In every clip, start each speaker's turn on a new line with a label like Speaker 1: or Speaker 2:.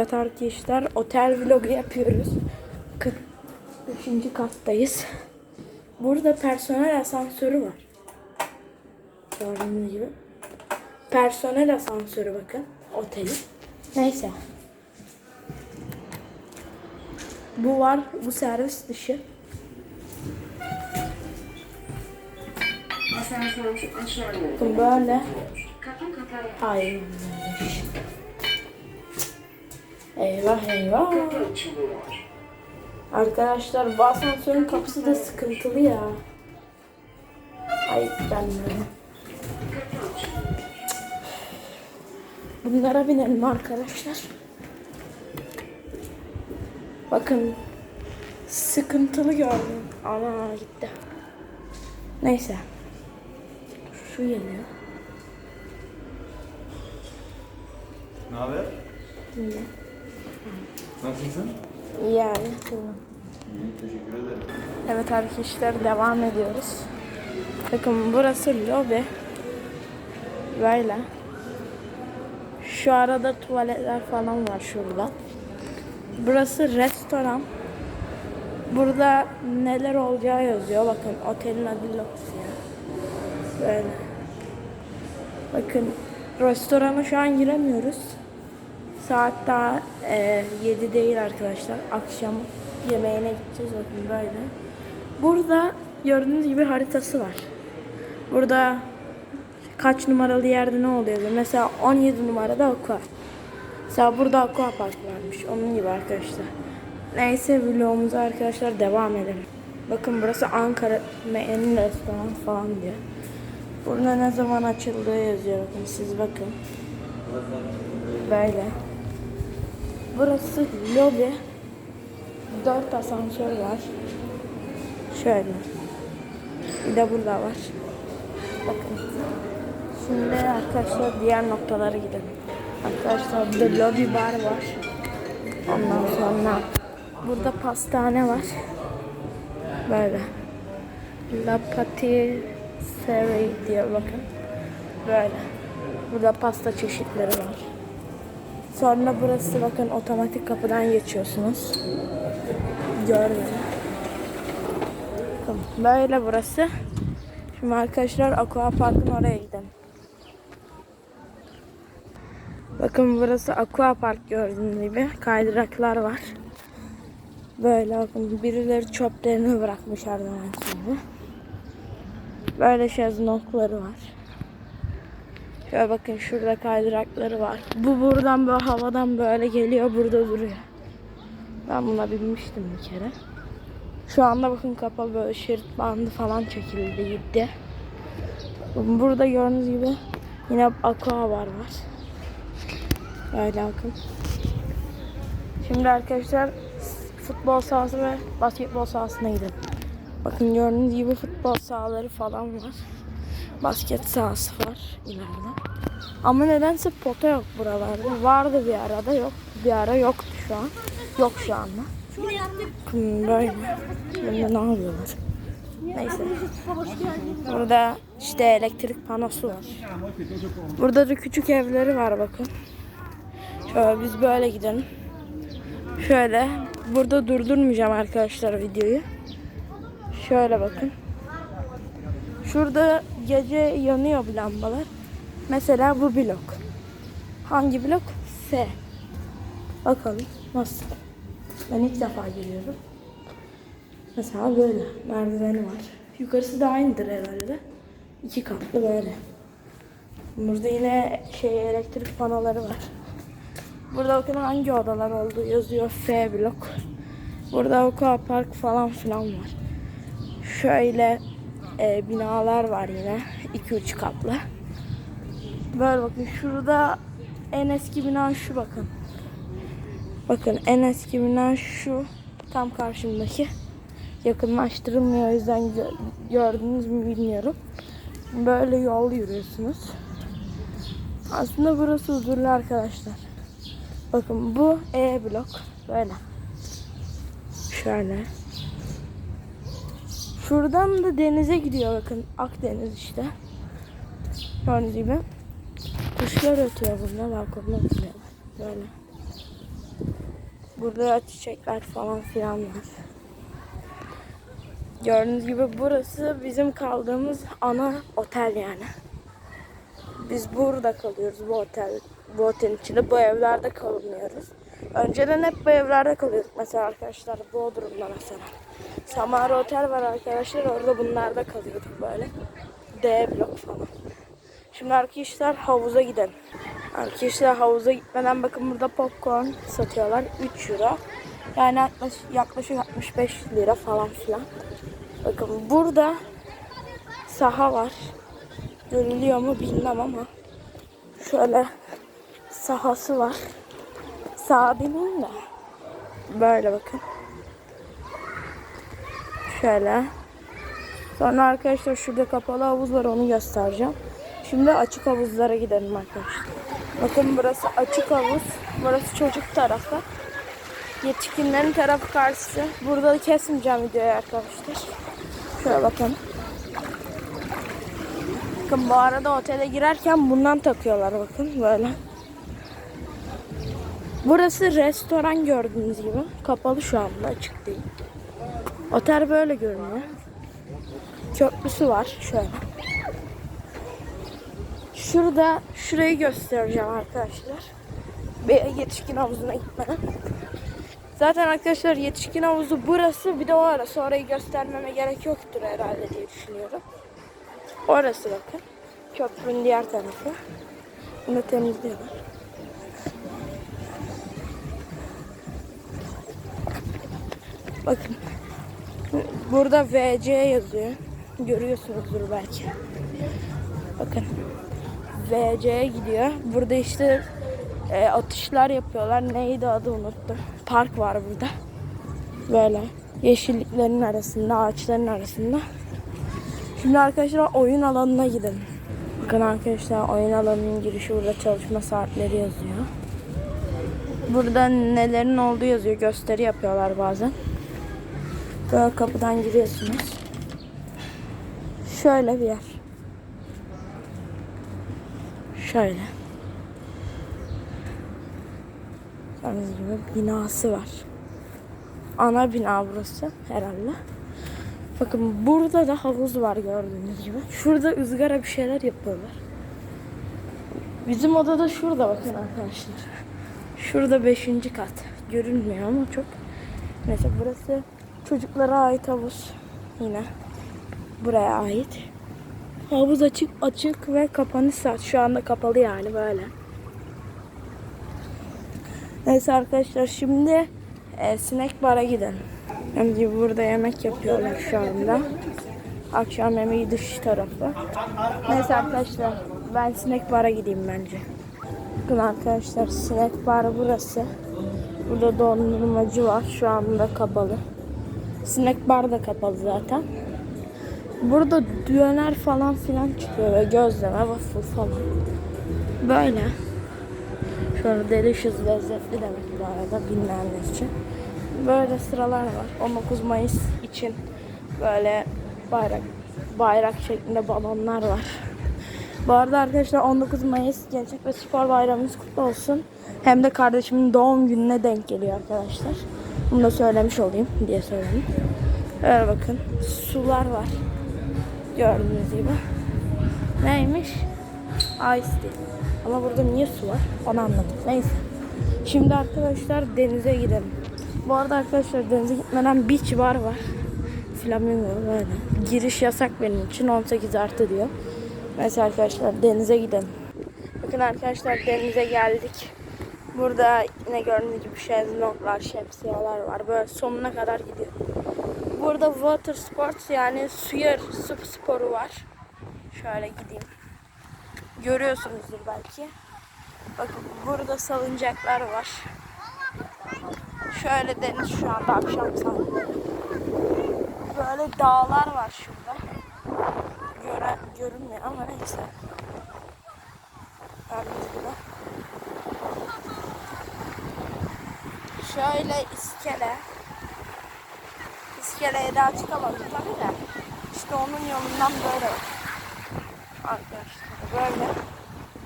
Speaker 1: Evet arkadaşlar otel vlogu yapıyoruz. Bakın 3. kattayız. Burada personel asansörü var. Gördüğünüz gibi. Personel asansörü bakın otelin. Neyse. Bu var. Bu servis dışı.
Speaker 2: Asansör
Speaker 1: böyle. Hayır. Eyvah eyvah. Arkadaşlar bu asansörün kapısı da sıkıntılı ya. Ay ben böyle. Bunlara binelim arkadaşlar. Bakın sıkıntılı gördüm. Ana gitti. Neyse. Şu geliyor.
Speaker 3: Ne haber?
Speaker 1: Yine.
Speaker 3: Nasılsın?
Speaker 1: Yani.
Speaker 3: İyi, teşekkür ederim.
Speaker 1: Evet arkadaşlar devam ediyoruz. Bakın burası lobi. Böyle. Şu arada tuvaletler falan var şurada. Burası restoran. Burada neler olacağı yazıyor. Bakın otelin adı Luxia. Böyle. Bakın restorana şu an giremiyoruz. Saat daha e, 7 değil arkadaşlar. Akşam yemeğine gideceğiz bakın böyle. Burada gördüğünüz gibi haritası var. Burada kaç numaralı yerde ne oluyor? Mesela 17 numarada aqua. Mesela burada aqua park varmış. Onun gibi arkadaşlar. Neyse vlogumuza arkadaşlar devam edelim. Bakın burası Ankara en restoran falan diyor. Burada ne zaman açıldığı yazıyor bakın siz bakın. Böyle. Burası lobi. Dört asansör var. Şöyle. Bir de burada var. Bakın. Şimdi arkadaşlar diğer noktalara gidelim. Arkadaşlar burada lobi bar var. Ondan sonra burada pastane var. Böyle. La Patisserie diye bakın. Böyle. Burada pasta çeşitleri var. Sonra burası bakın otomatik kapıdan geçiyorsunuz. Bakın Böyle burası. Şimdi arkadaşlar Aqua Park'ın oraya gidelim. Bakın burası Aqua Park gördüğünüz gibi. Kaydıraklar var. Böyle bakın birileri çöplerini bırakmış her zaman gibi. Böyle şezlongları var. Şöyle bakın şurada kaydırakları var. Bu buradan böyle havadan böyle geliyor burada duruyor. Ben buna binmiştim bir kere. Şu anda bakın kapalı böyle şerit bandı falan çekildi gitti. Burada gördüğünüz gibi yine aqua var var. Böyle bakın. Şimdi arkadaşlar futbol sahası ve basketbol sahasına gidelim. Bakın gördüğünüz gibi futbol sahaları falan var. Basket sahası var ileride. Ama nedense pota yok buralarda. Vardı bir arada yok. Bir ara yoktu şu an. Yok şu anda. Böyle. Şimdi ne yapıyorlar? Neyse. Burada işte elektrik panosu var. Burada da küçük evleri var bakın. Şöyle biz böyle gidelim. Şöyle. Burada durdurmayacağım arkadaşlar videoyu. Şöyle bakın. Şurada gece yanıyor bu lambalar. Mesela bu blok. Hangi blok? S. Bakalım nasıl. Ben ilk defa geliyorum. Mesela böyle merdiveni var. Yukarısı da aynıdır herhalde. İki katlı böyle. Burada yine şey elektrik panoları var. Burada bakın hangi odalar olduğu yazıyor. F blok. Burada aqua park falan filan var. Şöyle e, binalar var yine. 2-3 katlı. Böyle bakın şurada en eski bina şu bakın. Bakın en eski bina şu. Tam karşımdaki. Yakınlaştırılmıyor o yüzden gö- gördünüz mü bilmiyorum. Böyle yol yürüyorsunuz. Aslında burası huzurlu arkadaşlar. Bakın bu E blok. Böyle. Şöyle. Şuradan da denize gidiyor bakın. Akdeniz işte. Gördüğünüz gibi. Kuşlar ötüyor burada balkonda oturuyorlar. Böyle. Burada çiçekler falan filan var. Gördüğünüz gibi burası bizim kaldığımız ana otel yani. Biz burada kalıyoruz bu otel. Bu otelin içinde bu evlerde kalmıyoruz. Önceden hep bu evlerde kalıyorduk. Mesela arkadaşlar Bodrum'da mesela. Samara Otel var arkadaşlar. Orada bunlarda kalıyorduk böyle. D blok falan. Şimdi arkadaşlar havuza gidelim. Arkadaşlar havuza gitmeden bakın burada popcorn satıyorlar. 3 euro. Yani yaklaşık, yaklaşık 65 lira falan filan. Bakın burada saha var. Görülüyor mu bilmem ama şöyle sahası var. Saha demeyeyim de böyle bakın. Şöyle. Sonra arkadaşlar şurada kapalı havuz var onu göstereceğim. Şimdi açık havuzlara gidelim arkadaşlar. Bakın burası açık havuz. Burası çocuk tarafı. Yetişkinlerin tarafı karşısı. Burada da kesmeyeceğim videoyu arkadaşlar. Şöyle bakın. Bakın bu arada otele girerken bundan takıyorlar bakın böyle. Burası restoran gördüğünüz gibi. Kapalı şu anda açık değil. Otel böyle görünüyor. Köprüsü var şöyle. Şurada şurayı göstereceğim arkadaşlar. Bir yetişkin havuzuna gitmeden. Zaten arkadaşlar yetişkin havuzu burası bir de o arası. Orayı göstermeme gerek yoktur herhalde diye düşünüyorum. Orası bakın. Köprünün diğer tarafı. Bunu temizliyorlar. Bakın. Burada VC yazıyor. Görüyorsunuzdur belki. Bakın. VC'ye gidiyor. Burada işte e, atışlar yapıyorlar. Neydi adı unuttum. Park var burada. Böyle yeşilliklerin arasında, ağaçların arasında. Şimdi arkadaşlar oyun alanına gidelim. Bakın arkadaşlar oyun alanının girişi burada çalışma saatleri yazıyor. Burada nelerin olduğu yazıyor. Gösteri yapıyorlar bazen. Böyle kapıdan giriyorsunuz. Şöyle bir yer. Şöyle. Gördüğünüz gibi binası var. Ana bina burası herhalde. Bakın burada da havuz var gördüğünüz gibi. Şurada ızgara bir şeyler yapıyorlar. Bizim odada şurada bakın arkadaşlar. Şurada 5. kat. Görünmüyor ama çok. Neyse burası çocuklara ait havuz. Yine buraya ait. Havuz açık açık ve kapanış saat. Şu anda kapalı yani böyle. Neyse arkadaşlar şimdi e, sinek bara gidelim. Yani burada yemek yapıyorlar şu anda. Akşam yemeği dış tarafı. Neyse arkadaşlar ben sinek bara gideyim bence. Bakın arkadaşlar sinek bar burası. Burada dondurmacı var. Şu anda kapalı. Sinek bar da kapalı zaten. Burada döner falan filan çıkıyor ve gözleme, waffle falan. Böyle. Şöyle delicious lezzetli demek bu arada bilmeyenler için. Böyle sıralar var. 19 Mayıs için böyle bayrak bayrak şeklinde balonlar var. Bu arada arkadaşlar 19 Mayıs Gençlik ve Spor Bayramımız kutlu olsun. Hem de kardeşimin doğum gününe denk geliyor arkadaşlar. Bunu da söylemiş olayım diye söyledim. Öyle bakın. Sular var. Gördüğünüz gibi. Neymiş? Ice tea. Ama burada niye su var? Onu anladım. Neyse. Şimdi arkadaşlar denize gidelim. Bu arada arkadaşlar denize gitmeden beach bar var. Flamingo böyle. Giriş yasak benim için 18 artı diyor. Mesela arkadaşlar denize gidelim. Bakın arkadaşlar denize geldik. Burada yine gördüğünüz gibi şezlonglar, şemsiyeler var. Böyle sonuna kadar gidiyor. Burada water sports yani suya su sporu var. Şöyle gideyim. Görüyorsunuzdur belki. Bakın burada salıncaklar var. Şöyle deniz şu anda akşam saatleri. Böyle dağlar var şurada. Göre, görünmüyor ama neyse. Gördüğünüz gibi. Şöyle iskele. İskeleye daha çıkamadım tabii de. İşte onun yolundan böyle. Arkadaşlar böyle.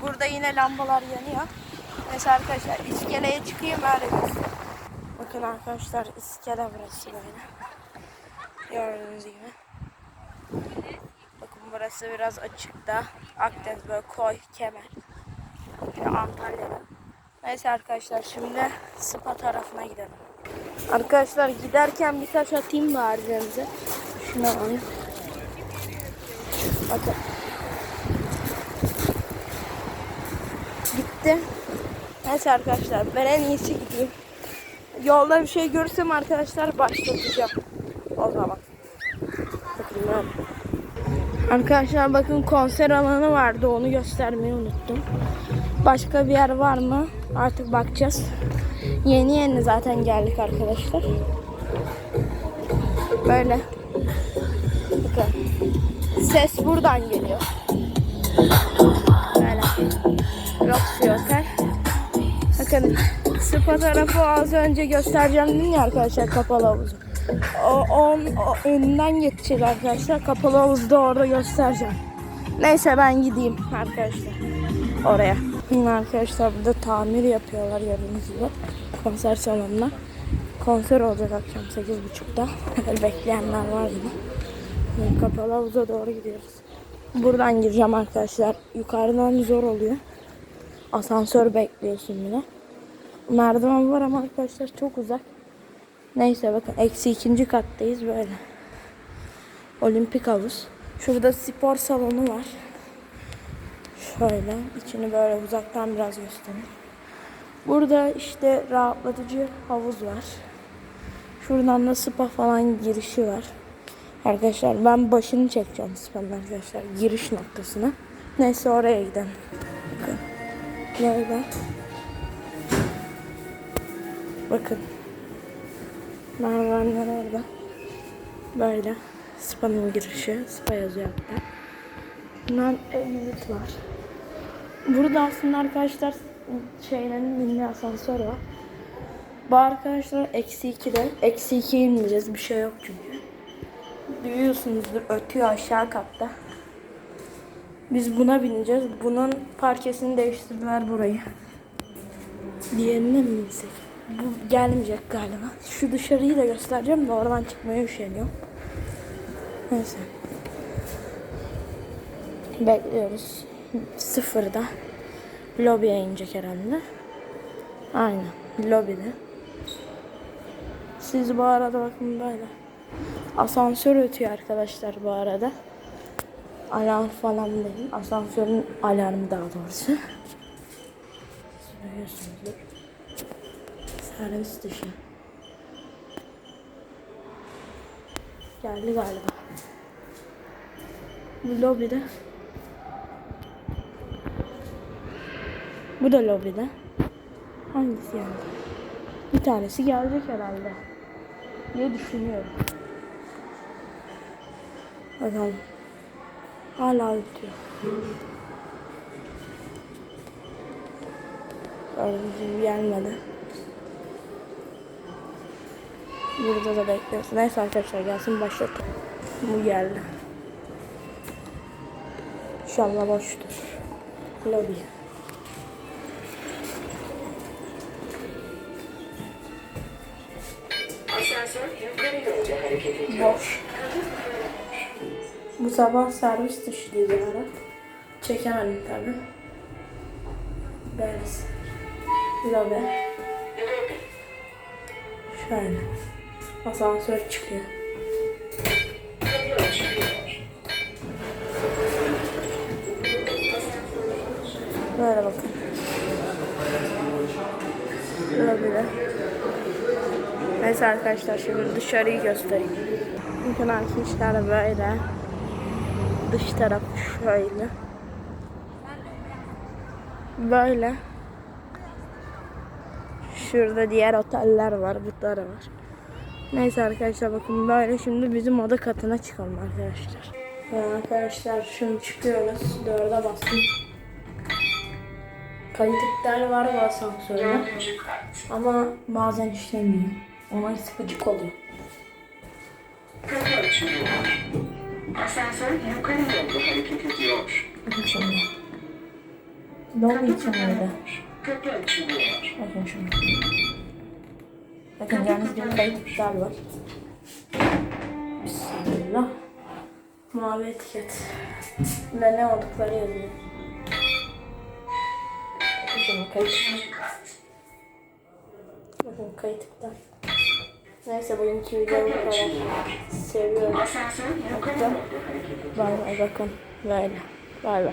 Speaker 1: Burada yine lambalar yanıyor. Mesela arkadaşlar iskeleye çıkayım öyle. Bakın arkadaşlar iskele burası böyle. Gördüğünüz gibi. Bakın burası biraz açıkta. Akdeniz böyle koy, kemer. Antalya'da. Neyse arkadaşlar şimdi spa tarafına gidelim. Arkadaşlar giderken bir taş atayım bari denize. Şunu alayım. Bakın. Gitti. Neyse arkadaşlar ben en iyisi gideyim. Yolda bir şey görürsem arkadaşlar başlatacağım. O zaman. Bakın böyle. Arkadaşlar bakın konser alanı vardı onu göstermeyi unuttum. Başka bir yer var mı? Artık bakacağız. Yeni yeni zaten geldik arkadaşlar. Böyle. Bakın. Ses buradan geliyor. Böyle. Roxy Otel. Bakın spa tarafı az önce göstereceğim dedim ya arkadaşlar kapalı havuzu. O, on, o önünden geçecek arkadaşlar. Kapalı havuzda orada göstereceğim. Neyse ben gideyim arkadaşlar. Oraya. Yine arkadaşlar burada tamir yapıyorlar gördüğünüz gibi. Konser salonunda. Konser olacak akşam 8.30'da. Bekleyenler var yine. Kapalı havuza doğru gidiyoruz. Buradan gireceğim arkadaşlar. Yukarıdan zor oluyor. Asansör bekliyorsun bile. Merdiven var ama arkadaşlar çok uzak. Neyse bakın eksi ikinci kattayız böyle. Olimpik havuz. Şurada spor salonu var. Şöyle içini böyle uzaktan biraz göstereyim. Burada işte rahatlatıcı havuz var. Şuradan da spa falan girişi var. Arkadaşlar ben başını çekeceğim spa'nın arkadaşlar giriş noktasına. Neyse oraya gidelim. Bakın. Böyle. Bakın. Merdivenler orada. Böyle. Spa'nın girişi. Spa yazıyor hatta. Bundan evlilik var. Burada aslında arkadaşlar şeylerin mini asansör var. Bu arkadaşlar eksi 2'de. Eksi 2'ye inmeyeceğiz. Bir şey yok çünkü. Duyuyorsunuzdur ötüyor aşağı katta. Biz buna bineceğiz. Bunun parkesini değiştirdiler burayı. Diğerine mi binsek? Bu gelmeyecek galiba. Şu dışarıyı da göstereceğim de oradan çıkmaya üşeniyorum. Neyse. Bekliyoruz. Sıfırda. Lobiye inecek herhalde. Aynen. Lobide. Siz bu arada bakın böyle. Asansör ötüyor arkadaşlar bu arada. Alarm falan değil. Asansörün alarmı daha doğrusu. Duyuyorsunuzdur. Servis dışı. Geldi galiba. Bu lobide. Bu da lobide. Hangisi geldi? Bir tanesi gelecek herhalde. diye düşünüyorum. Bakalım. Hala ötüyor. Gördüğünüz gelmedi. Burada da bekliyoruz. Neyse arkadaşlar gelsin başlatalım. Bu geldi. İnşallah boştur. Lobby.
Speaker 2: Hareket ediyor.
Speaker 1: Boş. Bu sabah servis dışı bir ara. Çekemedim tabi. Böylesi. Lobi. Şöyle. Asansör çıkıyor. Neyse arkadaşlar şimdi dışarıyı göstereyim. Bakın arkadaşlar böyle. Dış taraf şöyle. Böyle. Şurada diğer oteller var. Da var. Neyse arkadaşlar bakın böyle şimdi bizim oda katına çıkalım arkadaşlar. Arkadaşlar şimdi çıkıyoruz. Dörde bastım. Kayıt var bu asansörde. Ama bazen işlemiyor. Ona sıkıcık oluyor.
Speaker 2: Kapı açılıyor. Asansör yukarı yönde hareket ediyor.
Speaker 1: Bakın şimdi. Dolu için öyle.
Speaker 2: Kapı açılıyor.
Speaker 1: Bakın şimdi. Bakın gördüğünüz gibi kayıt iptal var. Bismillah. Mavi etiket. Ve ne oldukları yazıyor. Bakın kayıt Bakın kayıt iptal. Neyse bugünkü video bu kadar. Seviyorum. Bay bay bakın. Böyle. Bay bay.